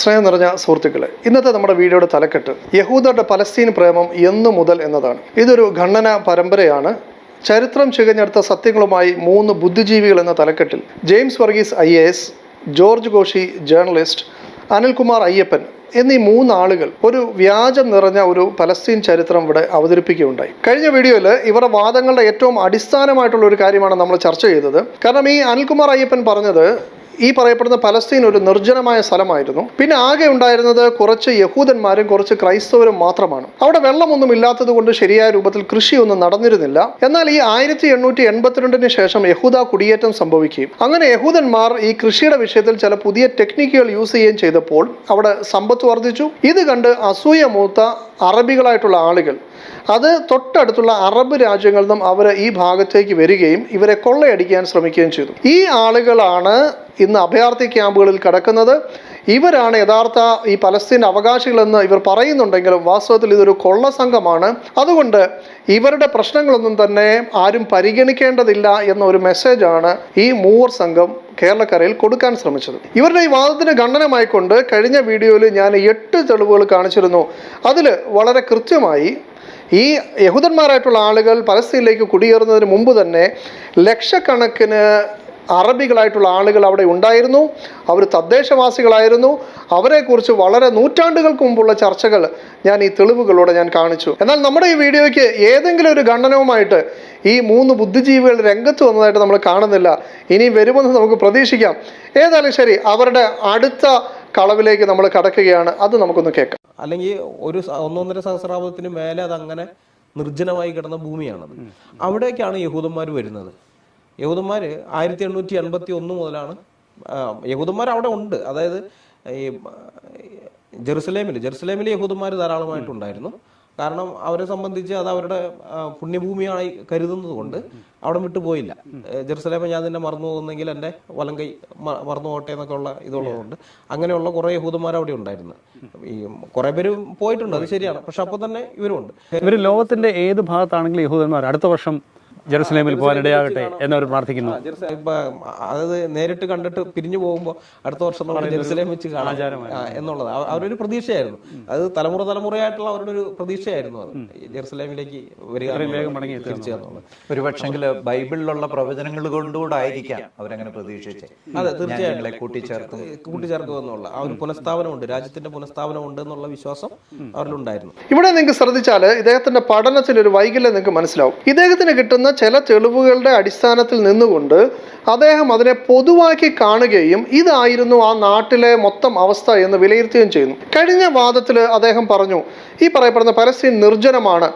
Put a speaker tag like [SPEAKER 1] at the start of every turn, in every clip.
[SPEAKER 1] സ്നേഹം നിറഞ്ഞ സുഹൃത്തുക്കളെ ഇന്നത്തെ നമ്മുടെ വീഡിയോയുടെ തലക്കെട്ട് യഹൂദരുടെ പലസ്തീൻ പ്രേമം എന്നു മുതൽ എന്നതാണ്. ഇതൊരു ഖണ്ഡന പരമ്പരയാണ്. ചരിത്രം ചികഞ്ഞെടുത്ത സത്യങ്ങളുമായി മൂന്ന് ബുദ്ധിജീവികൾ എന്ന തലക്കെട്ടിൽ James Varghese I A S George Ghoshy journalist Anilkumar Ayyappan എന്നീ മൂന്നാളുകൾ ഒരു വ്യാജം നിറഞ്ഞ ഒരു പലസ്തീൻ ചരിത്രം ഇവിടെ അവതരിപ്പിക്കുകയുണ്ടായി. കഴിഞ്ഞ വീഡിയോയിൽ ഇവരുടെ വാദങ്ങളുടെ ഏറ്റവും അടിസ്ഥാനമായിട്ടുള്ള ഒരു കാര്യമാണ് നമ്മൾ ചർച്ച ചെയ്തത്. കാരണം ഈ അനിൽകുമാർ അയ്യപ്പൻ പറഞ്ഞത് ഈ പറയപ്പെടുന്ന പലസ്തീൻ ഒരു നിർജനമായ സ്ഥലമായിരുന്നു. പിന്നെ ആകെ ഉണ്ടായിരുന്നത് കുറച്ച് യഹൂദന്മാരും കുറച്ച് ക്രൈസ്തവരും മാത്രമാണ്. അവിടെ വെള്ളമൊന്നും ഇല്ലാത്തത് കൊണ്ട് ശരിയായ രൂപത്തിൽ കൃഷിയൊന്നും നടന്നിരുന്നില്ല. എന്നാൽ ഈ ആയിരത്തി എണ്ണൂറ്റി എൺപത്തിരണ്ടിന് ശേഷം യഹൂദ കുടിയേറ്റം സംഭവിക്കുകയും അങ്ങനെ യഹൂദന്മാർ ഈ കൃഷിയുടെ വിഷയത്തിൽ ചില പുതിയ ടെക്നിക്കുകൾ യൂസ് ചെയ്യുകയും ചെയ്തപ്പോൾ അവിടെ സമ്പത്ത് വർദ്ധിച്ചു. ഇത് കണ്ട് അസൂയ മൂത്ത അറബികളായിട്ടുള്ള ആളുകൾ അത് തൊട്ടടുത്തുള്ള അറബ് രാജ്യങ്ങളിൽ നിന്നും അവർ ഈ ഭാഗത്തേക്ക് വരികയും ഇവരെ കൊള്ളയടിക്കാൻ ശ്രമിക്കുകയും ചെയ്തു. ഈ ആളുകളാണ് ഇന്ന് അഭയാർത്ഥി ക്യാമ്പുകളിൽ കിടക്കുന്നത്. ഇവരാണ് യഥാർത്ഥ ഈ പലസ്തീൻ അവകാശികളെന്ന് ഇവർ പറയുന്നുണ്ടെങ്കിലും വാസ്തവത്തിൽ ഇതൊരു കൊള്ള സംഘമാണ്. അതുകൊണ്ട് ഇവരുടെ പ്രശ്നങ്ങളൊന്നും തന്നെ ആരും പരിഗണിക്കേണ്ടതില്ല എന്നൊരു മെസ്സേജാണ് ഈ മൂവർ സംഘം കേരളക്കരയിൽ കൊടുക്കാൻ ശ്രമിച്ചത്. ഇവരുടെ ഈ വാദത്തിന് ഖണ്ഡനമായിക്കൊണ്ട് കഴിഞ്ഞ വീഡിയോയിൽ ഞാൻ എട്ട് തെളിവുകൾ കാണിച്ചിരുന്നു. അതിൽ വളരെ കൃത്യമായി ഈ യഹൂദന്മാരായിട്ടുള്ള ആളുകൾ പലസ്തീനിലേക്ക് കുടിയേറുന്നതിന് മുമ്പ് തന്നെ ലക്ഷക്കണക്കിന് അറബികളായിട്ടുള്ള ആളുകൾ അവിടെ ഉണ്ടായിരുന്നു. അവർ തദ്ദേശവാസികളായിരുന്നു. അവരെക്കുറിച്ച് വളരെ നൂറ്റാണ്ടുകൾക്ക് മുമ്പുള്ള ചർച്ചകൾ ഞാൻ ഈ തെളിവുകളോടെ ഞാൻ കാണിച്ചു. എന്നാൽ നമ്മുടെ ഈ വീഡിയോയ്ക്ക് ഏതെങ്കിലും ഒരു ഖണ്ഡനവുമായിട്ട് ഈ മൂന്ന് ബുദ്ധിജീവികൾ രംഗത്ത് വന്നതായിട്ട് നമ്മൾ കാണുന്നില്ല. ഇനി വരുമെന്ന് നമുക്ക് പ്രതീക്ഷിക്കാം. ഏതായാലും ശരി അവരുടെ അടുത്ത കളവിലേക്ക് നമ്മൾ കടക്കുകയാണ്. അത് നമുക്കൊന്ന് കേൾക്കാം.
[SPEAKER 2] അല്ലെങ്കിൽ ഒരു ഒന്നൊന്നര സഹസ്രാബ്ദത്തിന് മേലെ അത് അങ്ങനെ നിർജനമായി കിടന്ന ഭൂമിയാണത്. അവിടേക്കാണ് യഹൂദന്മാർ വരുന്നത്. യഹൂദന്മാർ ആയിരത്തി എണ്ണൂറ്റി എൺപത്തി ഒന്ന് മുതലാണ് യഹൂദന്മാർ അവിടെ ഉണ്ട്. അതായത് ഈ ജെറുസലേമിൽ ജെറുസലേമിൽ യഹൂദന്മാർ ധാരാളമായിട്ടുണ്ടായിരുന്നു. കാരണം അവരെ സംബന്ധിച്ച് അത് അവരുടെ പുണ്യഭൂമിയായി കരുതുന്നത് കൊണ്ട് അവിടെ വിട്ടുപോയില്ല ജെറുസലേമ ഞാൻ നിന്നെ മറന്നു പോകുന്നെങ്കിൽ എന്റെ വലം കൈ മറന്നു പോട്ടെ എന്നൊക്കെ ഉള്ള ഇതുള്ളതുകൊണ്ട് അങ്ങനെയുള്ള കുറേ യഹൂദന്മാർ അവിടെ ഉണ്ടായിരുന്നു. ഈ കുറേ പേര് പോയിട്ടുണ്ട് അത് ശരിയാണ്. പക്ഷെ അപ്പോൾ തന്നെ ഇവരുണ്ട്
[SPEAKER 3] ഇവർ ലോകത്തിന്റെ ഏത് ഭാഗത്താണെങ്കിലും യഹൂദന്മാർ. അടുത്ത വർഷം ജെറുസലേമിൽ പോകാൻ ഇടയാകട്ടെ എന്നവർ പ്രാർത്ഥിക്കുന്നു.
[SPEAKER 2] അതായത് നേരിട്ട് കണ്ടിട്ട് പിരിഞ്ഞു പോകുമ്പോൾ അടുത്ത വർഷം നമ്മൾ ജെറുസലേം വെച്ച് കാണാം എന്നുള്ളത്. അവ- അവരൊരു പ്രതീക്ഷയായിരുന്നു. അത് തലമുറ തലമുറയായിട്ടുള്ള അവരുടെ ഒരു പ്രതീക്ഷയായിരുന്നു അത്. ജെറുസലേമിലേക്ക്
[SPEAKER 4] ഒരു പക്ഷെങ്കിൽ ബൈബിളിലുള്ള പ്രവചനങ്ങൾ കൊണ്ടുകൂടെ ആയിരിക്കാം അവരങ്ങനെ പ്രതീക്ഷിച്ചത്.
[SPEAKER 2] അതെ തീർച്ചയായിട്ടും
[SPEAKER 4] കൂട്ടിച്ചേർക്കും കൂട്ടിച്ചേർക്കും
[SPEAKER 2] കൂട്ടിച്ചേർക്കുക എന്നുള്ള ആ ഒരു പുനഃസ്ഥാപനമുണ്ട്. രാജ്യത്തിന്റെ പുനഃസ്ഥാപനമുണ്ട് എന്നുള്ള വിശ്വാസം അവരിലുണ്ടായിരുന്നു.
[SPEAKER 1] ഇവിടെ നിങ്ങൾക്ക് ശ്രദ്ധിച്ചാൽ ഇദ്ദേഹത്തിന്റെ പഠനത്തിൽ ഒരു വൈകല്യം നിങ്ങൾക്ക് മനസ്സിലാവും. ഇദ്ദേഹത്തിന് കിട്ടുന്ന ചില തെളിവുകളുടെ അടിസ്ഥാനത്തിൽ നിന്നുകൊണ്ട് അദ്ദേഹം അതിനെ പൊതുവാക്കി കാണുകയും ഇതായിരുന്നു ആ നാട്ടിലെ മൊത്തം അവസ്ഥ എന്ന് വിലയിരുത്തുകയും ചെയ്യുന്നു. കഴിഞ്ഞ വാദത്തിൽ അദ്ദേഹം പറഞ്ഞു ഈ പറയപ്പെടുന്ന പലസ്തീൻ നിർജനമാണ്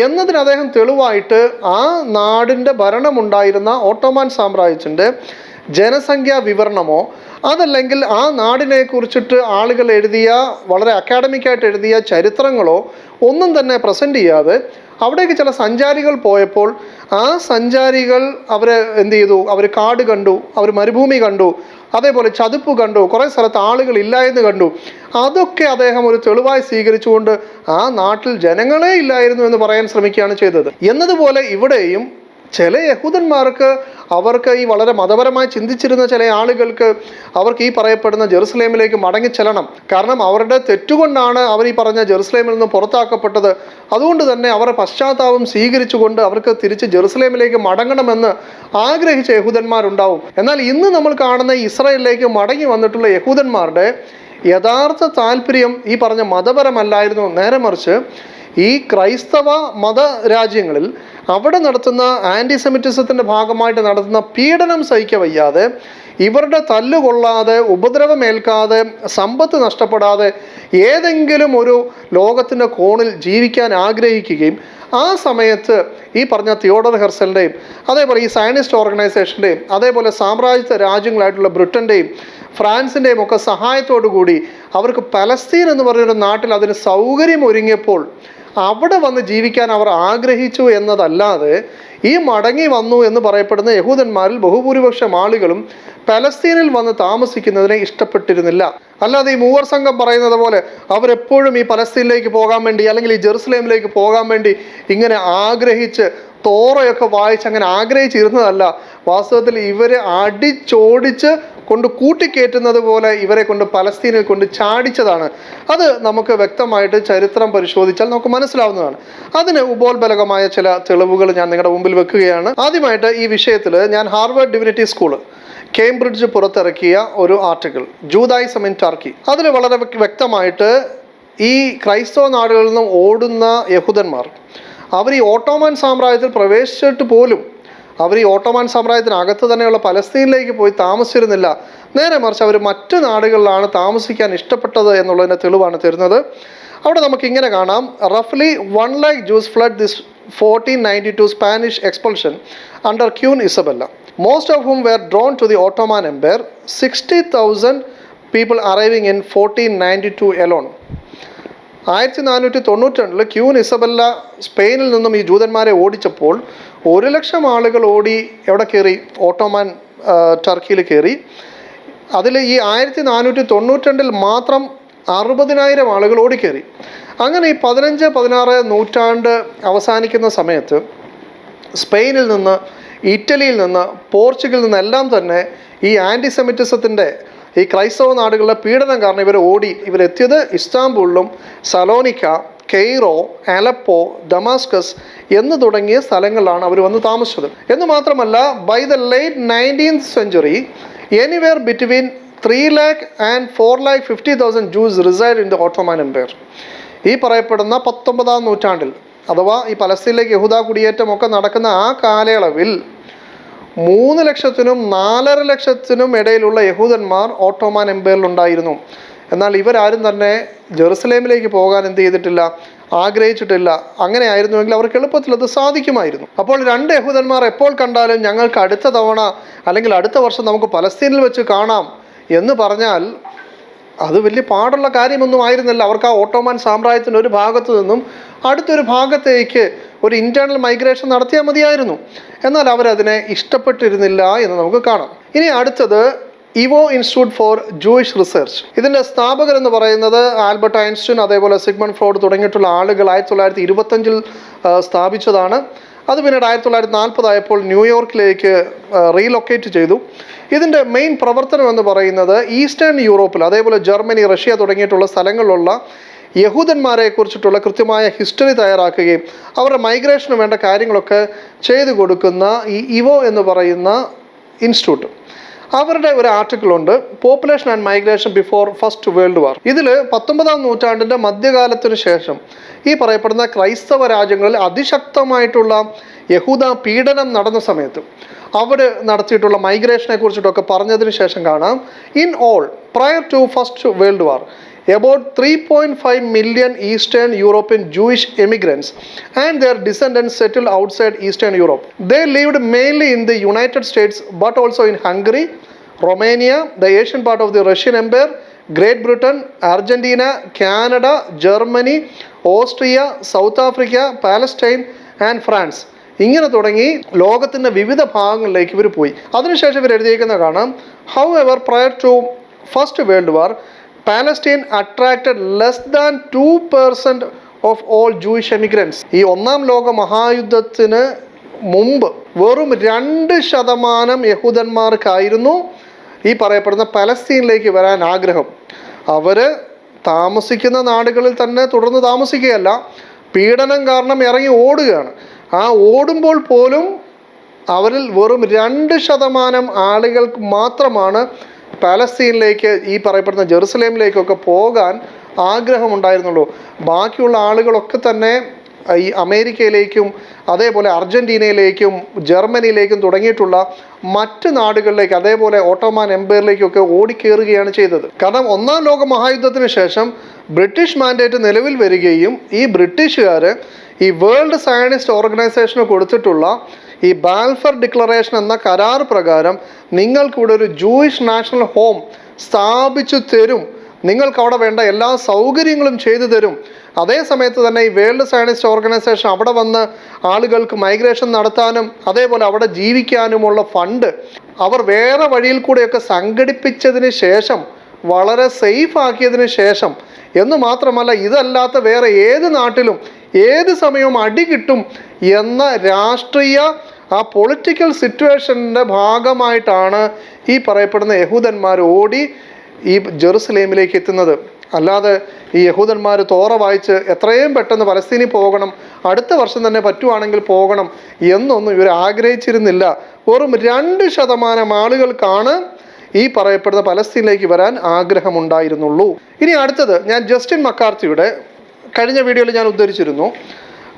[SPEAKER 1] എന്നതിന് അദ്ദേഹം തെളിവായിട്ട് ആ നാടിന്റെ ഭരണമുണ്ടായിരുന്ന ഓട്ടോമാൻ സാമ്രാജ്യത്തിന്റെ ജനസംഖ്യാ വിവരണമോ അതല്ലെങ്കിൽ ആ നാടിനെ കുറിച്ചിട്ട് ആളുകൾ എഴുതിയ വളരെ അക്കാഡമിക്കായിട്ട് എഴുതിയ ചരിത്രങ്ങളോ ഒന്നും തന്നെ പ്രസന്റ് ചെയ്യാതെ അവിടേക്ക് ചില സഞ്ചാരികൾ പോയപ്പോൾ ആ സഞ്ചാരികൾ അവർ എന്ത് ചെയ്തു? അവർ കാട് കണ്ടു അവർ മരുഭൂമി കണ്ടു അതേപോലെ ചതുപ്പ് കണ്ടു കുറേ സ്ഥലത്ത് ആളുകൾ ഇല്ല എന്ന് കണ്ടു. അതൊക്കെ അദ്ദേഹം ഒരു തെളിവായി സ്വീകരിച്ചുകൊണ്ട് ആ നാട്ടിൽ ജനങ്ങളെ ഇല്ലായിരുന്നു എന്ന് പറയാൻ ശ്രമിക്കുകയാണ് ചെയ്തത്. എന്നതുപോലെ ഇവിടെയും ചില യഹൂദന്മാർക്ക് അവർക്ക് ഈ വളരെ മതപരമായി ചിന്തിച്ചിരുന്ന ചില ആളുകൾക്ക് അവർക്ക് ഈ പറയപ്പെടുന്ന ജെറുസലേമിലേക്ക് മടങ്ങിച്ചെല്ലണം കാരണം അവരുടെ തെറ്റുകൊണ്ടാണ് അവർ ഈ പറഞ്ഞ ജെറുസലേമിൽ നിന്ന് പുറത്താക്കപ്പെട്ടത്. അതുകൊണ്ട് തന്നെ അവരുടെ പശ്ചാത്താപം സ്വീകരിച്ചുകൊണ്ട് അവർക്ക് തിരിച്ച് ജെറുസലേമിലേക്ക് മടങ്ങണമെന്ന് ആഗ്രഹിച്ച യഹൂദന്മാരുണ്ടാവും. എന്നാൽ ഇന്ന് നമ്മൾ കാണുന്ന ഇസ്രായേലിലേക്ക് മടങ്ങി വന്നിട്ടുള്ള യഹൂദന്മാരുടെ യഥാർത്ഥ താല്പര്യം ഈ പറഞ്ഞ മതപരമല്ലായിരുന്നു. നേരെ മറിച്ച് ഈ ക്രൈസ്തവ മത രാജ്യങ്ങളിൽ അവിടെ നടത്തുന്ന ആന്റിസെമിറ്റിസത്തിന്റെ ഭാഗമായിട്ട് നടത്തുന്ന പീഡനം സഹിക്ക വയ്യാതെ ഇവരുടെ തല്ലുകൊള്ളാതെ ഉപദ്രവമേൽക്കാതെ സമ്പത്ത് നഷ്ടപ്പെടാതെ ഏതെങ്കിലും ഒരു ലോകത്തിന്റെ കോണിൽ ജീവിക്കാൻ ആഗ്രഹിക്കുകയും ആ സമയത്ത് ഈ പറഞ്ഞ തിയോഡർ ഹെർസലിന്റെയും അതേപോലെ ഈ സയനിസ്റ്റ് ഓർഗനൈസേഷന്റെയും അതേപോലെ സാമ്രാജ്യത്വ രാജ്യങ്ങളായിട്ടുള്ള ബ്രിട്ടന്റെയും ഫ്രാൻസിന്റെയും ഒക്കെ സഹായത്തോടു കൂടി അവർക്ക് പലസ്തീൻ എന്ന് പറഞ്ഞൊരു നാട്ടിൽ അതിന് സൗകര്യം ഒരുങ്ങിയപ്പോൾ അവിടെ വന്ന് ജീവിക്കാൻ അവർ ആഗ്രഹിച്ചു എന്നതല്ലാതെ ഈ മടങ്ങി വന്നു എന്ന് പറയപ്പെടുന്ന യഹൂദന്മാരിൽ ബഹുഭൂരിപക്ഷം ആളുകളും പലസ്തീനിൽ വന്ന് താമസിക്കുന്നതിനെ ഇഷ്ടപ്പെട്ടിരുന്നില്ല. അല്ലാതെ ഈ മൂവർ സംഘം പറയുന്നത് പോലെ അവരെപ്പോഴും ഈ പലസ്തീനിലേക്ക് പോകാൻ വേണ്ടി അല്ലെങ്കിൽ ഈ ജെറുസലേമിലേക്ക് പോകാൻ വേണ്ടി ഇങ്ങനെ ആഗ്രഹിച്ച് തോറയൊക്കെ വായിച്ച് അങ്ങനെ ആഗ്രഹിച്ചിരുന്നതല്ല. വാസ്തവത്തിൽ ഇവരെ അടിച്ചോടിച്ച് കൊണ്ട് കൂട്ടിക്കയറ്റുന്നത് പോലെ ഇവരെ കൊണ്ട് പലസ്തീനിൽ കൊണ്ട് ചാടിച്ചതാണ്. അത് നമുക്ക് വ്യക്തമായിട്ട് ചരിത്രം പരിശോധിച്ചാൽ നമുക്ക് മനസ്സിലാവുന്നതാണ്. അതിന് ഉപോത്ബലകമായ ചില തെളിവുകൾ ഞാൻ നിങ്ങളുടെ മുമ്പിൽ വെക്കുകയാണ്. ആദ്യമായിട്ട് ഈ വിഷയത്തിൽ ഞാൻ ഹാർവേർഡ് ഡിവിനിറ്റി സ്കൂൾ കേംബ്രിഡ്ജ് പുറത്തിറക്കിയ ഒരു ആർട്ടിക്കിൾ ജൂതായിസം ഇൻ ടർക്കി. അതിൽ വളരെ വ്യക്തമായിട്ട് ഈ ക്രൈസ്തവ നാടുകളിൽ നിന്നും ഓടുന്ന യഹൂദന്മാർ അവർ ഈ ഓട്ടോമാൻ സാമ്രാജ്യത്തിൽ പ്രവേശിച്ചിട്ട് പോലും അവർ ഈ ഓട്ടോമാൻ സാമ്രാജ്യത്തിനകത്ത് തന്നെയുള്ള പലസ്തീനിലേക്ക് പോയി താമസിച്ചിരുന്നില്ല. നേരെ മറിച്ച് അവർ മറ്റ് നാടുകളിലാണ് താമസിക്കാൻ ഇഷ്ടപ്പെട്ടത് എന്നുള്ളതിന്റെ തെളിവാണ് തരുന്നത്. അവിടെ നമുക്ക് ഇങ്ങനെ കാണാം. റഫ്ലി one lakh Jews fled this fourteen ninety two Spanish expulsion under Queen Isabella most of whom were drawn to the Ottoman Empire sixty thousand people arriving in fourteen ninety two alone ആയിരത്തി നാനൂറ്റി തൊണ്ണൂറ്റി രണ്ടിൽ queen Isabella സ്പെയിനിൽ നിന്നും ഈ ജൂതന്മാരെ ഓടിച്ചപ്പോൾ ഒരു ലക്ഷം ആളുകൾ ഓടി എവിടെ കയറി? ഓട്ടോമാൻ ടർക്കിയിൽ കയറി. അതിൽ ഈ ആയിരത്തി നാനൂറ്റി തൊണ്ണൂറ്റി രണ്ടിൽ മാത്രം അറുപതിനായിരം ആളുകൾ ഓടിക്കയറി. അങ്ങനെ ഈ പതിനഞ്ച് പതിനാറ് നൂറ്റാണ്ട് അവസാനിക്കുന്ന സമയത്ത് സ്പെയിനിൽ നിന്ന് ഇറ്റലിയിൽ നിന്ന് പോർച്ചുഗലിൽ നിന്നെല്ലാം തന്നെ ഈ ആന്റിസെമിറ്റിസത്തിന്റെ ഈ ക്രൈസ്തവ നാടുകളുടെ പീഡനം കാരണം ഇവർ ഓടി ഇവരെത്തിയത് ഇസ്താംബൂളിലും സലോനിക്ക കെയ്റോ അലപ്പോ ഡമാസ്കസ് എന്ന് തുടങ്ങിയ സ്ഥലങ്ങളിലാണ് അവർ വന്ന് താമസിച്ചത്. എന്ന് മാത്രമല്ല by the late nineteenth century anywhere between three lakh and four lakh fifty thousand Jews reside in the Ottoman Empire ഈ പറയപ്പെടുന്ന പത്തൊമ്പതാം നൂറ്റാണ്ടിൽ അഥവാ ഈ പലസ്തീനിലേക്ക് യഹൂദ കുടിയേറ്റം ഒക്കെ നടക്കുന്ന ആ കാലയളവിൽ മൂന്ന് ലക്ഷത്തിനും നാലര ലക്ഷത്തിനും ഇടയിലുള്ള യഹൂദന്മാർ ഓട്ടോമാൻ എംപയറിൽ ഉണ്ടായിരുന്നു എന്നാൽ ഇവരാരും തന്നെ ജെറുസലേമിലേക്ക് പോകാൻ എന്ത് ചെയ്തിട്ടില്ല ആഗ്രഹിച്ചിട്ടില്ല. അങ്ങനെ ആയിരുന്നുവെങ്കിൽ അവർക്ക് എളുപ്പത്തിൽ അത് സാധിക്കുമായിരുന്നു. അപ്പോൾ രണ്ട് യഹൂദന്മാർ എപ്പോൾ കണ്ടാലും ഞങ്ങൾക്ക് അടുത്ത തവണ അല്ലെങ്കിൽ അടുത്ത വർഷം നമുക്ക് പലസ്തീനിൽ വെച്ച് കാണാം എന്ന് പറഞ്ഞാൽ അത് വലിയ പാടുള്ള കാര്യമൊന്നും ആയിരുന്നില്ല. അവർക്ക് ആ ഓട്ടോമാൻ സാമ്രാജ്യത്തിന്റെ ഒരു ഭാഗത്തു നിന്നും അടുത്തൊരു ഭാഗത്തേക്ക് ഒരു ഇന്റേർണൽ മൈഗ്രേഷൻ നടത്തിയാൽ മതിയായിരുന്നു. എന്നാൽ അവരതിനെ ഇഷ്ടപ്പെട്ടിരുന്നില്ല എന്ന് നമുക്ക് കാണാം. ഇനി അടുത്തത് YIVO institute for Jewish research. ഇതിന്റെ സ്ഥാപകർ എന്ന് പറയുന്നത് ആൽബർട്ട് ഐൻസ്റ്റീൻ അതേപോലെ സിഗ്മൺ ഫ്രോഡ് തുടങ്ങിയിട്ടുള്ള ആളുകൾ ആയിരത്തി തൊള്ളായിരത്തി ഇരുപത്തഞ്ചിൽ സ്ഥാപിച്ചതാണ്. അത് പിന്നീട് ആയിരത്തി തൊള്ളായിരത്തി നാൽപ്പതായപ്പോൾ ന്യൂയോർക്കിലേക്ക് റീലൊക്കേറ്റ് ചെയ്തു. ഇതിന്റെ മെയിൻ പ്രവർത്തനം എന്ന് പറയുന്നത് ഈസ്റ്റേൺ യൂറോപ്പിൽ അതേപോലെ ജർമ്മനി റഷ്യ തുടങ്ങിയിട്ടുള്ള സ്ഥലങ്ങളിലുള്ള യഹൂദന്മാരെ കുറിച്ചിട്ടുള്ള കൃത്യമായ ഹിസ്റ്ററി തയ്യാറാക്കുകയും അവരുടെ മൈഗ്രേഷന് വേണ്ട കാര്യങ്ങളൊക്കെ ചെയ്തു കൊടുക്കുന്ന ഈ ഇവോ എന്ന് പറയുന്ന ഇൻസ്റ്റിറ്റ്യൂട്ട്. അവരുടെ ഒരു ആർട്ടിക്കിൾ ഉണ്ട് population and migration before First World War ഇതിൽ പത്തൊമ്പതാം നൂറ്റാണ്ടിന്റെ മധ്യകാലത്തിന് ശേഷം ഈ പറയപ്പെടുന്ന ക്രൈസ്തവ രാജ്യങ്ങളിൽ അതിശക്തമായിട്ടുള്ള യഹൂദ പീഡനം നടന്ന സമയത്ത് അവർ നടത്തിയിട്ടുള്ള മൈഗ്രേഷനെ കുറിച്ചിട്ടൊക്കെ പറഞ്ഞതിന് ശേഷം കാണാം in all prior to First World War about 3.5 million Eastern European Jewish immigrants and their descendants settled outside Eastern Europe. They lived mainly in the United States but also in Hungary, Romania, the Asian part of the Russian Empire, Great Britain, Argentina, Canada, Germany, Austria South Africa Palestine and France ഇങ്ങനെ തുടങ്ങി ലോകത്തിന്റെ വിവിധ ഭാഗങ്ങളിലേക്ക് ഇവർ പോയി അതിനുശേഷം ഇവർ എഴുതിയിരിക്കുന്ന കാണാം however prior to First World War Palestine attracted less than two percent of all Jewish emigrants ഈ ഒന്നാം ലോക മഹായുദ്ധത്തിന് മുമ്പ് വെറും രണ്ട് ശതമാനം യഹൂദന്മാർക്കായിരുന്നു ഈ പറയപ്പെടുന്ന പലസ്തീനിലേക്ക് വരാൻ ആഗ്രഹം. അവർ താമസിക്കുന്ന നാടുകളിൽ തന്നെ തുടർന്ന് താമസിക്കുകയല്ല പീഡനം കാരണം ഇറങ്ങി ഓടുകയാണ്. ആ ഓടുമ്പോൾ പോലും അവരിൽ വെറും രണ്ട് ശതമാനം ആളുകൾക്ക് മാത്രമാണ് പാലസ്തീനിലേക്ക് ഈ പറയപ്പെടുന്ന ജെറുസലേമിലേക്കൊക്കെ പോകാൻ ആഗ്രഹമുണ്ടായിരുന്നുള്ളൂ. ബാക്കിയുള്ള ആളുകളൊക്കെ തന്നെ ഈ അമേരിക്കയിലേക്കും അതേപോലെ അർജന്റീനയിലേക്കും ജർമ്മനിയിലേക്കും തുടങ്ങിയിട്ടുള്ള മറ്റ് നാടുകളിലേക്ക് അതേപോലെ ഓട്ടോമാൻ എംപയറിലേക്കൊക്കെ ഓടിക്കേറുകയാണ് ചെയ്തത്. കാരണം ഒന്നാം ലോക മഹായുദ്ധത്തിന് ശേഷം ബ്രിട്ടീഷ് മാൻഡേറ്റ് നിലവിൽ വരികയും ഈ ബ്രിട്ടീഷുകാർ ഈ വേൾഡ് സയനിസ്റ്റ് ഓർഗനൈസേഷന് കൊടുത്തിട്ടുള്ള ഈ ബാൽഫർ ഡിക്ലറേഷൻ എന്ന കരാർ പ്രകാരം നിങ്ങൾക്കിവിടെ ഒരു ജൂയിഷ് നാഷണൽ ഹോം സ്ഥാപിച്ചു തരും. നിങ്ങൾക്ക് അവിടെ വേണ്ട എല്ലാ സൗകര്യങ്ങളും ചെയ്തു തരും. അതേ സമയത്ത് തന്നെ ഈ വേൾഡ് സയനിസ്റ്റ് ഓർഗനൈസേഷൻ അവിടെ വന്ന് ആളുകൾക്ക് മൈഗ്രേഷൻ നടത്താനും അതേപോലെ അവിടെ ജീവിക്കാനുമുള്ള ഫണ്ട് അവർ വേറെ വഴിയിൽ കൂടെയൊക്കെ സംഘടിപ്പിച്ചതിന് ശേഷം വളരെ സേഫ് ആക്കിയതിന് ശേഷം. എന്ന് മാത്രമല്ല ഇതല്ലാത്ത വേറെ ഏത് നാട്ടിലും ഏത് സമയവും അടി കിട്ടും എന്ന രാഷ്ട്രീയ ആ പൊളിറ്റിക്കൽ സിറ്റുവേഷന്റെ ഭാഗമായിട്ടാണ് ഈ പറയപ്പെടുന്ന യഹൂദന്മാർ ഓടി ഈ ജെറുസലേമിലേക്ക് എത്തുന്നത്. അല്ലാതെ ഈ യഹൂദന്മാർ തോറ വായിച്ച് എത്രയും പെട്ടെന്ന് പലസ്തീനിൽ പോകണം അടുത്ത വർഷം തന്നെ പറ്റുവാണെങ്കിൽ പോകണം എന്നൊന്നും ഇവർ ആഗ്രഹിച്ചിരുന്നില്ല. വെറും രണ്ട് ശതമാനം ആളുകൾക്കാണ് ഈ പറയപ്പെടുന്ന പലസ്തീനിലേക്ക് വരാൻ ആഗ്രഹമുണ്ടായിരുന്നുള്ളൂ. ഇനി അടുത്തത് ഞാൻ ജസ്റ്റിൻ മക്കാർത്തിയുടെ കഴിഞ്ഞ വീഡിയോയിൽ ഞാൻ ഉദ്ധരിച്ചിരുന്നു.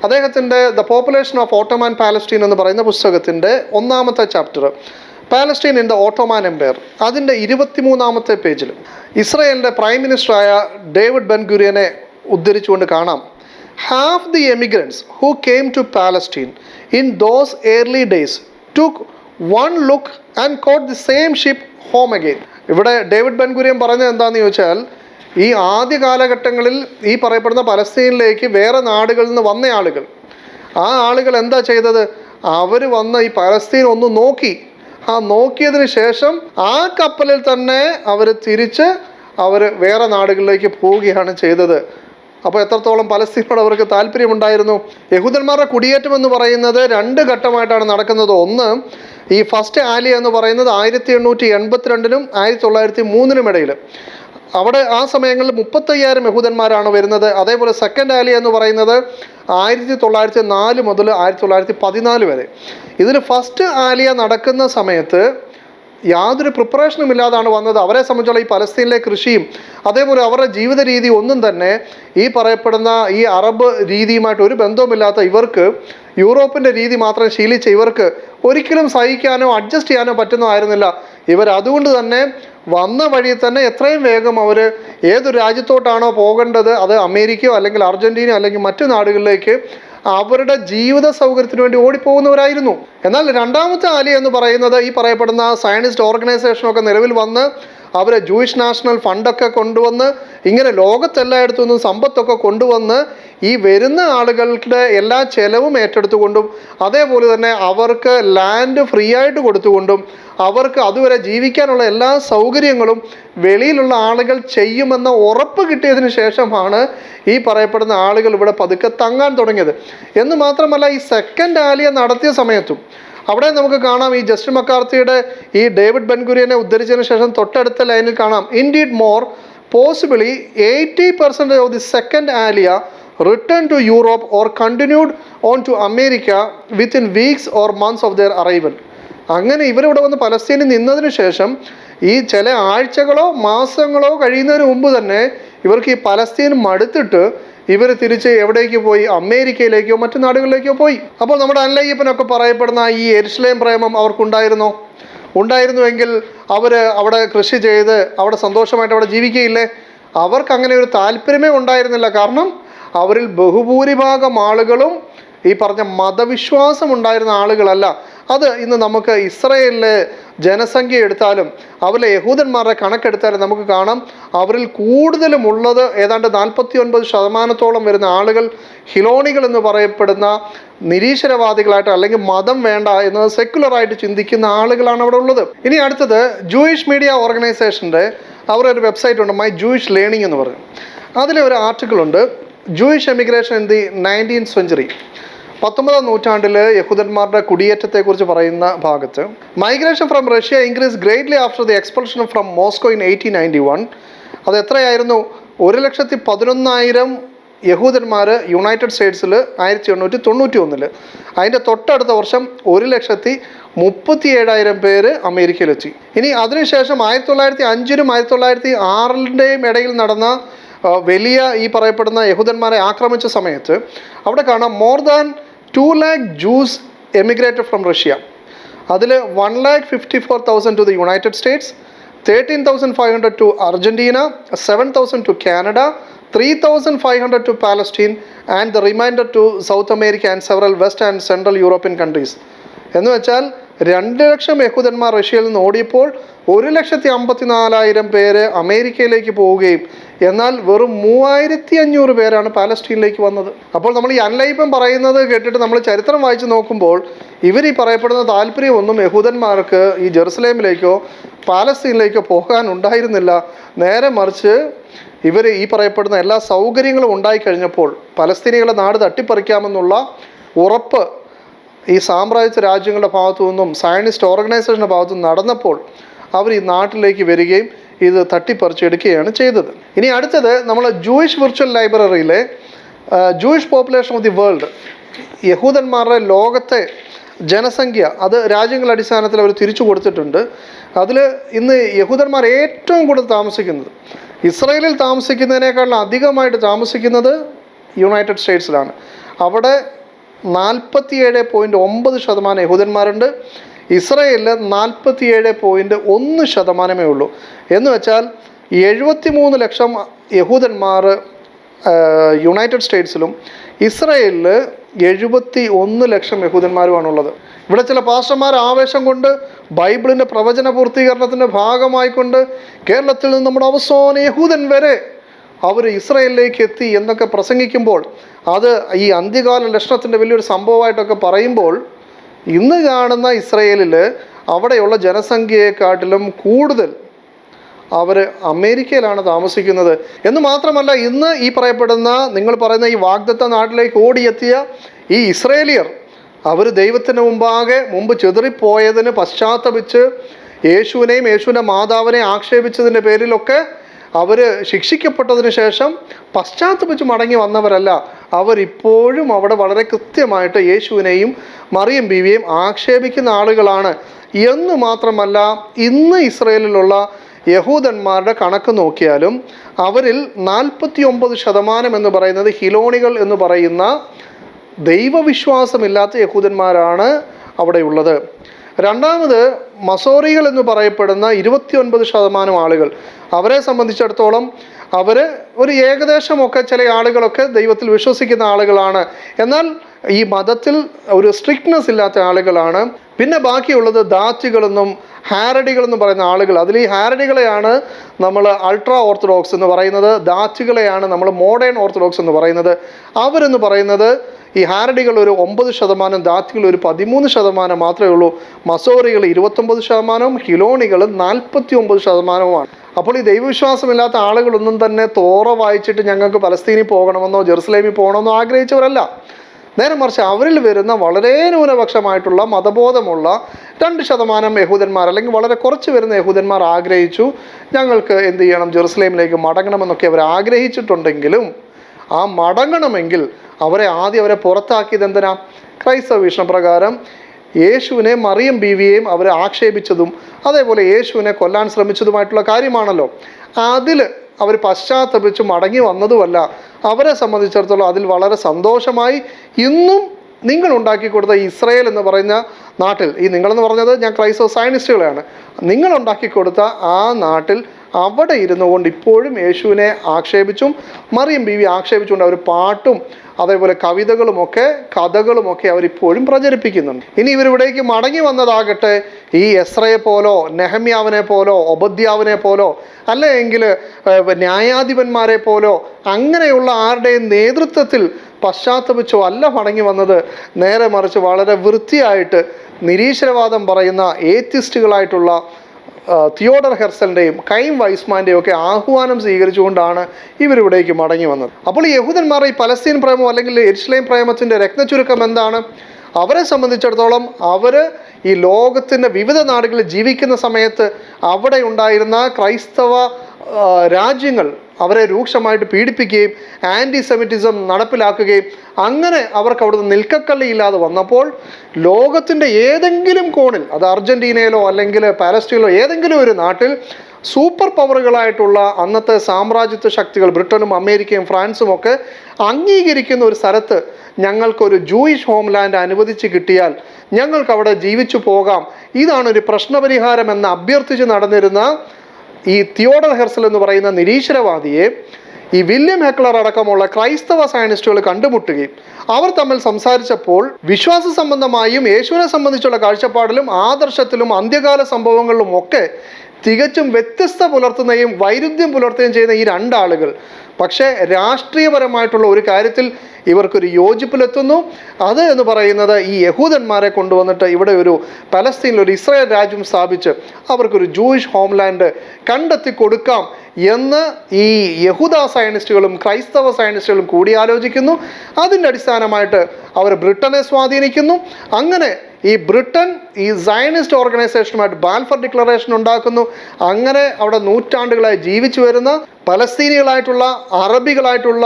[SPEAKER 1] അദ്ദേഹത്തിന്റെ the population of Ottoman Palestine എന്ന് പറയുന്ന പുസ്തകത്തിന്റെ ഒന്നാമത്തെ chapter Palestine in the Ottoman Empire അതിന്റെ ഇരുപത്തിമൂന്നാമത്തെ പേജിൽ ഇസ്രയേലിന്റെ പ്രൈം മിനിസ്റ്ററായ ഡേവിഡ് ബെൻഗുരിയനെ ഉദ്ധരിച്ചുകൊണ്ട് കാണാം. Half the emigrants who came to Palestine in those early days took one look and caught the same ship home again ഇവിടെ ഡേവിഡ് ബെൻഗുരിയൻ പറഞ്ഞത് എന്താണെന്ന് ചോദിച്ചാൽ ഈ ആദ്യ കാലഘട്ടങ്ങളിൽ ഈ പറയപ്പെടുന്ന പലസ്തീനിലേക്ക് വേറെ നാടുകളിൽ നിന്ന് വന്ന ആളുകൾ. ആ ആളുകൾ എന്താ ചെയ്തത്? അവർ വന്ന ഈ പലസ്തീൻ ഒന്ന് നോക്കി. ആ നോക്കിയതിന് ശേഷം ആ കപ്പലിൽ തന്നെ അവർ തിരിച്ച് അവർ വേറെ നാടുകളിലേക്ക് പോവുകയാണ് ചെയ്തത്. അപ്പോൾ എത്രത്തോളം പലസ്തീനോട് അവർക്ക് താല്പര്യമുണ്ടായിരുന്നു? യഹൂദന്മാരുടെ കുടിയേറ്റം എന്ന് പറയുന്നത് രണ്ട് ഘട്ടമായിട്ടാണ് നടക്കുന്നത്. ഒന്ന് ഈ ഫസ്റ്റ് ആലി എന്ന് പറയുന്നത് ആയിരത്തി എണ്ണൂറ്റി എൺപത്തിരണ്ടിനും ആയിരത്തി തൊള്ളായിരത്തി മൂന്നിനും ഇടയിൽ അവിടെ ആ സമയങ്ങളിൽ മുപ്പത്തയ്യായിരം യഹൂദന്മാരാണ് വരുന്നത്. അതേപോലെ സെക്കൻഡ് ആലി എന്ന് പറയുന്നത് ആയിരത്തി തൊള്ളായിരത്തി നാല് മുതൽ ആയിരത്തി തൊള്ളായിരത്തി പതിനാല് വരെ. ഇതിൽ ഫസ്റ്റ് ആലിയ നടക്കുന്ന സമയത്ത് യാതൊരു പ്രിപ്പറേഷനും ഇല്ലാതാണ് വന്നത്. അവരെ സംബന്ധിച്ചുള്ള ഈ പലസ്തീനിലെ കൃഷിയും അതേപോലെ അവരുടെ ജീവിത രീതി ഒന്നും തന്നെ ഈ പറയപ്പെടുന്ന ഈ അറബ് രീതിയുമായിട്ട് ഒരു ബന്ധവുമില്ലാത്ത ഇവർക്ക് യൂറോപ്പിന്റെ രീതി മാത്രം ശീലിച്ച ഇവർക്ക് ഒരിക്കലും സഹിക്കാനോ അഡ്ജസ്റ്റ് ചെയ്യാനോ പറ്റുന്നതായിരുന്നില്ല. ഇവർ അതുകൊണ്ട് തന്നെ വന്ന വഴി തന്നെ എത്രയും വേഗം അവർ ഏതൊരു രാജ്യത്തോട്ടാണോ പോകേണ്ടത് അത് അമേരിക്കയോ അല്ലെങ്കിൽ അർജന്റീനയോ അല്ലെങ്കിൽ മറ്റു നാടുകളിലേക്ക് അവരുടെ ജീവിത സൗകര്യത്തിന് വേണ്ടി ഓടിപ്പോകുന്നവരായിരുന്നു. എന്നാൽ രണ്ടാമത്തെ ആലി എന്ന് പറയുന്നത് ഈ പറയപ്പെടുന്ന സയനിസ്റ്റ് ഓർഗനൈസേഷനൊക്കെ നിലവിൽ വന്ന് അവർ ജൂയിഷ് നാഷണൽ ഫണ്ടൊക്കെ കൊണ്ടുവന്ന് ഇങ്ങനെ ലോകത്തെല്ലായിടത്തു നിന്നും സമ്പത്തൊക്കെ കൊണ്ടുവന്ന് ഈ വരുന്ന ആളുകളുടെ എല്ലാ ചെലവും ഏറ്റെടുത്തുകൊണ്ടും അതേപോലെ തന്നെ അവർക്ക് ലാൻഡ് ഫ്രീ ആയിട്ട് കൊടുത്തുകൊണ്ടും അവർക്ക് അതുവരെ ജീവിക്കാനുള്ള എല്ലാ സൗകര്യങ്ങളും വെളിയിലുള്ള ആളുകൾ ചെയ്യുമെന്ന ഉറപ്പ് കിട്ടിയതിന് ശേഷമാണ് ഈ പറയപ്പെടുന്ന ആളുകൾ ഇവിടെ പതുക്കെ തങ്ങാൻ തുടങ്ങിയത്. എന്ന് മാത്രമല്ല ഈ സെക്കൻഡ് ആലിയ നടത്തിയ സമയത്തും അവിടെ നമുക്ക് കാണാം ഈ ജസ്റ്റിൻ മക്കാർത്തിയുടെ ഈ ഡേവിഡ് ബെൻഗുരിയനെ ഉദ്ധരിച്ചതിന് ശേഷം തൊട്ടടുത്ത ലൈനിൽ കാണാം. Indeed more possibly eighty percentage of the second Aliyah return to Europe or continued on to America within weeks or months of their arrival അങ്ങനെ ഇവരിവിടെ വന്ന് പലസ്തീനിൽ നിന്നതിന് ശേഷം ഈ ചില ആഴ്ചകളോ മാസങ്ങളോ കഴിയുന്നതിന് മുമ്പ് തന്നെ ഇവർക്ക് ഈ പലസ്തീൻ മടുത്തിട്ട് ഇവർ തിരിച്ച് എവിടേക്ക് പോയി? അമേരിക്കയിലേക്കോ മറ്റു നാടുകളിലേക്കോ പോയി? അപ്പോൾ നമ്മുടെ അല്ലയ്യപ്പനൊക്കെ പറയപ്പെടുന്ന ഈ എരിശ്ലേം പ്രേമം അവർക്കുണ്ടായിരുന്നോ? ഉണ്ടായിരുന്നുവെങ്കിൽ അവർ അവിടെ കൃഷി ചെയ്ത് അവിടെ സന്തോഷമായിട്ട് അവിടെ ജീവിക്കുകയില്ലേ? അവർക്ക് അങ്ങനെ ഒരു താല്പര്യമേ ഉണ്ടായിരുന്നില്ല. കാരണം അവരിൽ ബഹുഭൂരിഭാഗം ആളുകളും ഈ പറഞ്ഞ മതവിശ്വാസം ഉണ്ടായിരുന്ന ആളുകളല്ല. അത് ഇന്ന് നമുക്ക് ഇസ്രയേലിലെ ജനസംഖ്യ എടുത്താലും അവരിലെ യഹൂദന്മാരുടെ കണക്കെടുത്താലും നമുക്ക് കാണാം അവരിൽ കൂടുതലും ഉള്ളത് ഏതാണ്ട് നാൽപ്പത്തി ഒൻപത് ശതമാനത്തോളം വരുന്ന ആളുകൾ ഹിലോണികൾ എന്ന് പറയപ്പെടുന്ന നിരീശ്വരവാദികളായിട്ട് അല്ലെങ്കിൽ മതം വേണ്ട എന്നത് സെക്കുലറായിട്ട് ചിന്തിക്കുന്ന ആളുകളാണ് അവിടെ ഉള്ളത്. ഇനി അടുത്തത് ജൂയിഷ് മീഡിയ ഓർഗനൈസേഷന്റെ അവരുടെ ഒരു വെബ്സൈറ്റ് ഉണ്ട് മൈ ജൂയിഷ് ലേണിംഗ് എന്ന് പറയും. അതിലെ ഒരു ആർട്ടിക്കിൾ ഉണ്ട്. Jewish emigration in the nineteen century. പത്തൊമ്പതാം നൂറ്റാണ്ടിൽ യഹൂദന്മാരുടെ കുടിയേറ്റത്തെക്കുറിച്ച് പറയുന്ന ഭാഗത്ത് migration from Russia increase greatly after the expulsion from Moscow in eighteen ninety one അത് എത്രയായിരുന്നു? ഒരു ലക്ഷത്തി പതിനൊന്നായിരം യഹൂദന്മാർ യുണൈറ്റഡ് സ്റ്റേറ്റ്സിൽ ആയിരത്തി എണ്ണൂറ്റി തൊണ്ണൂറ്റി ഒന്നിൽ അതിന്റെ തൊട്ടടുത്ത വർഷം ഒരു ലക്ഷത്തി മുപ്പത്തി ഏഴായിരം പേര് അമേരിക്കയിലെത്തി. ഇനി അതിനുശേഷം ആയിരത്തി തൊള്ളായിരത്തി അഞ്ചിനും ആയിരത്തി തൊള്ളായിരത്തി ആറിന്റെയും ഇടയിൽ നടന്ന വലിയ ഈ പറയപ്പെടുന്ന യഹൂദന്മാരെ ആക്രമിച്ച സമയത്ത് അവിടെ കാണാം more than two lakh Jews emigrated from Russia അതിൽ one lakh fifty four thousand to the United States thirteen thousand five hundred to Argentina seven thousand to Canada three thousand five hundred to Palestine and the remainder to South America and several West and Central European countries എന്ന് വെച്ചാൽ രണ്ട് ലക്ഷം യഹൂദന്മാർ റഷ്യയിൽ നിന്ന് ഓടിയപ്പോൾ ഒരു ലക്ഷത്തി അമ്പത്തി നാലായിരം പേര് അമേരിക്കയിലേക്ക് പോവുകയും എന്നാൽ വെറും മൂവായിരത്തി അഞ്ഞൂറ് പേരാണ് പാലസ്റ്റീനിലേക്ക് വന്നത്. അപ്പോൾ നമ്മൾ ഈ അൻലൈപ്പം പറയുന്നത് കേട്ടിട്ട് നമ്മൾ ചരിത്രം വായിച്ച് നോക്കുമ്പോൾ ഇവർ ഈ പറയപ്പെടുന്ന താല്പര്യമൊന്നും യഹൂദന്മാർക്ക് ഈ ജെറുസലേമിലേക്കോ പാലസ്തീനിലേക്കോ പോകാൻ ഉണ്ടായിരുന്നില്ല നേരെ മറിച്ച് ഇവർ ഈ പറയപ്പെടുന്ന എല്ലാ സൗകര്യങ്ങളും ഉണ്ടായിക്കഴിഞ്ഞപ്പോൾ പലസ്തീനികളെ നാട് തട്ടിപ്പറിക്കാമെന്നുള്ള ഉറപ്പ് ഈ സാമ്രാജ്യത്വ രാജ്യങ്ങളുടെ ഭാഗത്തു നിന്നും സയനിസ്റ്റ് ഓർഗനൈസേഷന്റെ ഭാഗത്തു നിന്നും നടന്നപ്പോൾ അവർ ഈ നാട്ടിലേക്ക് വരികയും ഇത് തട്ടിപ്പറിച്ചെടുക്കുകയാണ് ചെയ്തത്. ഇനി അടുത്തത് നമ്മൾ Jewish virtual ലൈബ്രറിയിലെ Jewish population of the world യഹൂദന്മാരുടെ ലോകത്തെ ജനസംഖ്യ അത് രാജ്യങ്ങളുടെ അടിസ്ഥാനത്തിൽ അവർ തിരിച്ചു കൊടുത്തിട്ടുണ്ട്. അതിൽ ഇന്ന് യഹൂദന്മാർ ഏറ്റവും കൂടുതൽ താമസിക്കുന്നത് ഇസ്രയേലിൽ താമസിക്കുന്നതിനേക്കാളും അധികമായിട്ട് താമസിക്കുന്നത് യുണൈറ്റഡ് സ്റ്റേറ്റ്സിലാണ്. അവിടെ നാൽപ്പത്തിയേഴ് പോയിന്റ് ഒമ്പത് ശതമാനം യഹൂദന്മാരുണ്ട്. ഇസ്രയേലിൽ നാൽപ്പത്തിയേഴ് പോയിന്റ് ഒന്ന് ശതമാനമേ ഉള്ളൂ. എന്ന് വെച്ചാൽ എഴുപത്തി മൂന്ന് ലക്ഷം യഹൂദന്മാർ യുണൈറ്റഡ് സ്റ്റേറ്റ്സിലും ഇസ്രയേലിൽ എഴുപത്തി ഒന്ന് ലക്ഷം യഹൂദന്മാരുമാണുള്ളത്. ഇവിടെ ചില പാസ്റ്റർമാർ ആവേശം കൊണ്ട് ബൈബിളിന്റെ പ്രവചന പൂർത്തീകരണത്തിന്റെ ഭാഗമായിക്കൊണ്ട് കേരളത്തിൽ നിന്ന് നമ്മുടെ അവസാന യഹൂദൻ വരെ അവർ ഇസ്രയേലിലേക്ക് എത്തി എന്നൊക്കെ പ്രസംഗിക്കുമ്പോൾ അത് ഈ അന്ത്യകാല ലക്ഷണത്തിന്റെ വലിയൊരു സംഭവമായിട്ടൊക്കെ പറയുമ്പോൾ ഇന്ന് കാണുന്ന ഇസ്രയേലിൽ അവിടെയുള്ള ജനസംഖ്യയെക്കാട്ടിലും കൂടുതൽ അവർ അമേരിക്കയിലാണ് താമസിക്കുന്നത്. എന്ന് മാത്രമല്ല ഇന്ന് ഈ പറയപ്പെടുന്ന നിങ്ങൾ പറയുന്ന ഈ വാഗ്ദത്ത നാട്ടിലേക്ക് ഓടിയെത്തിയ ഈ ഇസ്രേലിയർ അവർ ദൈവത്തിന് മുമ്പാകെ മുമ്പ് ചെതറിപ്പോയതിന് പശ്ചാത്തപിച്ച് യേശുവിനെയും യേശുവിന്റെ മാതാവിനെയും ആക്ഷേപിച്ചതിന്റെ പേരിലൊക്കെ അവർ ശിക്ഷിക്കപ്പെട്ടതിന് ശേഷം പശ്ചാത്തപിച്ച് മടങ്ങി വന്നവരല്ല. അവരിപ്പോഴും അവിടെ വളരെ കൃത്യമായിട്ട് യേശുവിനെയും മറിയം ബീവിയെയും ആക്ഷേപിക്കുന്ന ആളുകളാണ്. എന്ന് മാത്രമല്ല ഇന്ന് ഇസ്രയേലിലുള്ള യഹൂദന്മാരുടെ കണക്ക് നോക്കിയാലും അവരിൽ നാൽപ്പത്തി ഒമ്പത് ശതമാനം എന്ന് പറയുന്നത് ഹിലോണികൾ എന്ന് പറയുന്ന ദൈവവിശ്വാസമില്ലാത്ത യഹൂദന്മാരാണ് അവിടെയുള്ളത്. രണ്ടാമത് മസോറികൾ എന്ന് പറയപ്പെടുന്ന ഇരുപത്തിയൊൻപത് ശതമാനം ആളുകൾ. അവരെ സംബന്ധിച്ചിടത്തോളം അവർ ഒരു ഏകദേശമൊക്കെ ചില ആളുകളൊക്കെ ദൈവത്തിൽ വിശ്വസിക്കുന്ന ആളുകളാണ്. എന്നാൽ ഈ മതത്തിൽ ഒരു സ്ട്രിക്ട്നെസ് ഇല്ലാത്ത ആളുകളാണ്. പിന്നെ ബാക്കിയുള്ളത് ദാറ്റുകളെന്നും ഹാരഡികളെന്നും പറയുന്ന ആളുകൾ. അതിൽ ഈ ഹാരഡികളെയാണ് നമ്മൾ അൾട്രാ ഓർത്തഡോക്സ് എന്ന് പറയുന്നത്. ദാറ്റുകളെയാണ് നമ്മൾ മോഡേൺ ഓർത്തഡോക്സ് എന്ന് പറയുന്നത്. അവരെന്ന് പറയുന്നത് ഈ ഹാരഡികൾ ഒരു ഒമ്പത് ശതമാനം ദാത്തികൾ ഒരു പതിമൂന്ന് ശതമാനം മാത്രമേ ഉള്ളൂ. മസോറികൾ ഇരുപത്തൊമ്പത് ശതമാനവും ഹിലോണികൾ നാൽപ്പത്തി ഒമ്പത് ശതമാനവുമാണ്. അപ്പോൾ ഈ ദൈവവിശ്വാസമില്ലാത്ത ആളുകളൊന്നും തന്നെ തോറ വായിച്ചിട്ട് ഞങ്ങൾക്ക് പലസ്തീനിൽ പോകണമെന്നോ ജെറുസലേമിൽ പോകണമെന്നോ ആഗ്രഹിച്ചവരല്ല. നേരെ മറിച്ച് അവരിൽ വരുന്ന വളരെ ന്യൂനപക്ഷമായിട്ടുള്ള മതബോധമുള്ള രണ്ട് ശതമാനം യഹൂദന്മാർ അല്ലെങ്കിൽ വളരെ കുറച്ച് വരുന്ന യഹൂദന്മാർ ആഗ്രഹിച്ചു ഞങ്ങൾക്ക് എന്ത് ചെയ്യണം ജെറുസലേമിലേക്ക് മടങ്ങണമെന്നൊക്കെ അവർ ആഗ്രഹിച്ചിട്ടുണ്ടെങ്കിലും ആ മടങ്ങണമെങ്കിൽ അവരെ ആദ്യം അവരെ പുറത്താക്കിയത് എന്തിനാ? ക്രൈസ്തവ വീക്ഷണപ്രകാരം യേശുവിനെ മറിയം ബീവിയെയും അവരെ ആക്ഷേപിച്ചതും അതേപോലെ യേശുവിനെ കൊല്ലാൻ ശ്രമിച്ചതുമായിട്ടുള്ള കാര്യമാണല്ലോ. അതിൽ അവർ പശ്ചാത്തപിച്ച് മടങ്ങി വന്നതുമല്ല. അവരെ സംബന്ധിച്ചിടത്തോളം അതിൽ വളരെ സന്തോഷമായി ഇന്നും നിങ്ങൾ ഉണ്ടാക്കി കൊടുത്ത ഇസ്രയേൽ എന്ന് പറയുന്ന നാട്ടിൽ ഈ നിങ്ങളെന്ന് പറഞ്ഞത് ഞാൻ ക്രൈസ്തവ സയനിസ്റ്റുകളെയാണ്. നിങ്ങൾ ഉണ്ടാക്കി കൊടുത്ത ആ നാട്ടിൽ അവിടെ ഇരുന്നു കൊണ്ട് ഇപ്പോഴും യേശുവിനെ ആക്ഷേപിച്ചും മറിയം വി ആക്ഷേപിച്ചുകൊണ്ട് അവർ പാട്ടും അതേപോലെ കവിതകളുമൊക്കെ കഥകളുമൊക്കെ അവരിപ്പോഴും പ്രചരിപ്പിക്കുന്നുണ്ട്. ഇനി ഇവരിവിടേക്ക് മടങ്ങി വന്നതാകട്ടെ ഈ എസ്രയെ പോലോ നെഹമ്യാവിനെ പോലോ ഒബദ്യാവിനെ പോലോ അല്ലെങ്കിൽ ന്യായാധിപന്മാരെ പോലോ അങ്ങനെയുള്ള ആരുടെയും നേതൃത്വത്തിൽ പശ്ചാത്തപിച്ചോ അല്ല മടങ്ങി വന്നത് നേരെ മറിച്ച് വളരെ വൃത്തിയായിട്ട് നിരീശ്വരവാദം പറയുന്ന ഏത്തിസ്റ്റുകളായിട്ടുള്ള ആ, തിയോഡർ ഹെർസലിന്റെയും കൈം വൈസ്മാന്റെയും ഒക്കെ ആഹ്വാനം സ്വീകരിച്ചുകൊണ്ടാണ് ഇവരിവിടേക്ക് മടങ്ങി വന്നത്. അപ്പോൾ ഈ യഹൂദന്മാർ ഈ പലസ്തീൻ പ്രേമം അല്ലെങ്കിൽ എരിശ്ലൈം പ്രേമത്തിന്റെ രക്തചുരുക്കം എന്താണ്? അവരെ സംബന്ധിച്ചിടത്തോളം അവർ ഈ ലോകത്തിന്റെ വിവിധ നാടുകളിൽ ജീവിക്കുന്ന സമയത്ത് അവിടെ ഉണ്ടായിരുന്ന ക്രൈസ്തവ രാജ്യങ്ങൾ അവരെ രൂക്ഷമായിട്ട് പീഡിപ്പിക്കുകയും ആന്റി സെമിറ്റിസം നടപ്പിലാക്കുകയും അങ്ങനെ അവർക്ക് അവിടുന്ന് നിൽക്കക്കള്ളിയില്ലാതെ വന്നപ്പോൾ ലോകത്തിന്റെ ഏതെങ്കിലും കോണിൽ അത് അർജന്റീനയിലോ അല്ലെങ്കിൽ പാലസ്റ്റീനിലോ ഏതെങ്കിലും ഒരു നാട്ടിൽ സൂപ്പർ പവറുകളായിട്ടുള്ള അന്നത്തെ സാമ്രാജ്യത്വ ശക്തികൾ ബ്രിട്ടനും അമേരിക്കയും ഫ്രാൻസും ഒക്കെ അംഗീകരിക്കുന്ന ഒരു സ്ഥലത്ത് ഞങ്ങൾക്കൊരു ജൂയിഷ് ഹോംലാൻഡ് അനുവദിച്ച് കിട്ടിയാൽ ഞങ്ങൾക്ക് അവിടെ ജീവിച്ചു പോകാം. ഇതാണ് ഒരു പ്രശ്നപരിഹാരം എന്ന് അഭ്യർത്ഥിച്ച് നടന്നിരുന്ന ഈ തിയോഡർ ഹെർസൽ എന്ന് പറയുന്ന നിരീശ്വരവാദിയെ ഈ വില്യം ഹെക്ലർ അടക്കമുള്ള ക്രൈസ്തവ സയനിസ്റ്റുകൾ കണ്ടുമുട്ടുകയും അവർ തമ്മിൽ സംസാരിച്ചപ്പോൾ വിശ്വാസ സംബന്ധമായും യേശുവിനെ സംബന്ധിച്ചുള്ള കാഴ്ചപ്പാടിലും ആദർശത്തിലും അന്ത്യകാല സംഭവങ്ങളിലും ഒക്കെ തികച്ചും വ്യത്യസ്ത പുലർത്തുന്നതും വൈരുദ്ധ്യം പുലർത്തുകയും ചെയ്യുന്ന ഈ രണ്ടാളുകൾ. പക്ഷേ രാഷ്ട്രീയപരമായിട്ടുള്ള ഒരു കാര്യത്തിൽ ഇവർക്കൊരു യോജിപ്പിലെത്തുന്നു. അത് എന്ന് പറയുന്നത് ഈ യഹൂദന്മാരെ കൊണ്ടുവന്നിട്ട് ഇവിടെ ഒരു പലസ്തീനിൽ ഒരു ഇസ്രായേൽ രാജ്യം സ്ഥാപിച്ച് അവർക്കൊരു ജൂയിഷ് ഹോംലാൻഡ് കണ്ടെത്തി കൊടുക്കാം എന്ന് ഈ യഹൂദ സയനിസ്റ്റുകളും ക്രൈസ്തവ സയനിസ്റ്റുകളും കൂടിയാലോചിക്കുന്നു. അതിന്റെ അടിസ്ഥാനമായിട്ട് അവർ ബ്രിട്ടനെ സ്വാധീനിക്കുന്നു. അങ്ങനെ ഈ ബ്രിട്ടൻ ഈ സയനിസ്റ്റ് ഓർഗനൈസേഷനുമായിട്ട് ബാൽഫർ ഡിക്ലറേഷൻ ഉണ്ടാക്കുന്നു. അങ്ങനെ അവിടെ നൂറ്റാണ്ടുകളായി ജീവിച്ചു വരുന്ന പലസ്തീനികളായിട്ടുള്ള അറബികളായിട്ടുള്ള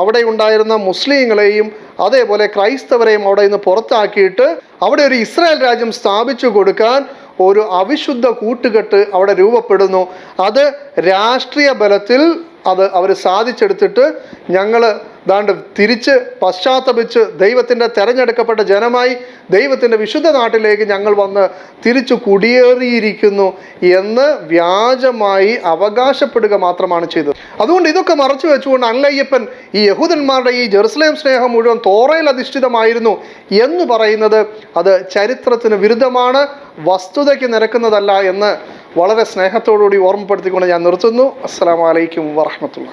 [SPEAKER 1] അവിടെ ഉണ്ടായിരുന്ന മുസ്ലിങ്ങളെയും അതേപോലെ ക്രൈസ്തവരെയും അവിടെ നിന്ന് പുറത്താക്കിയിട്ട് അവിടെ ഒരു ഇസ്രായേൽ രാജ്യം സ്ഥാപിച്ചു കൊടുക്കാൻ ഒരു അവിശുദ്ധ കൂട്ടുകെട്ട് അവിടെ രൂപപ്പെടുന്നു. അത് രാഷ്ട്രീയ ബലത്തിൽ അത് അവർ സാധിച്ചെടുത്തിട്ട് ഞങ്ങൾ ദാണ്ട് തിരിച്ച് പശ്ചാത്തപിച്ച് ദൈവത്തിന്റെ തെരഞ്ഞെടുക്കപ്പെട്ട ജനമായി ദൈവത്തിന്റെ വിശുദ്ധ നാട്ടിലേക്ക് ഞങ്ങൾ വന്ന് തിരിച്ചു കുടിയേറിയിരിക്കുന്നു എന്ന് വ്യാജമായി അവകാശപ്പെടുക മാത്രമാണ് ചെയ്തത്. അതുകൊണ്ട് ഇതൊക്കെ മറച്ചു വെച്ചുകൊണ്ട് അല്ലയ്യപ്പൻ ഈ യഹൂദന്മാരുടെ ഈ ജെറുസലേം സ്നേഹം മുഴുവൻ തോറയിൽ അധിഷ്ഠിതമായിരുന്നു എന്ന് പറയുന്നത് അത് ചരിത്രത്തിന് വിരുദ്ധമാണ് വസ്തുതയ്ക്ക് നിരക്കുന്നതല്ല എന്ന് വളരെ സ്നേഹത്തോടുകൂടി ഓർമ്മപ്പെടുത്തിക്കൊണ്ട് ഞാൻ നിർത്തുന്നു. അസ്സാം വലൈക്കും വറഹമത്തുള്ള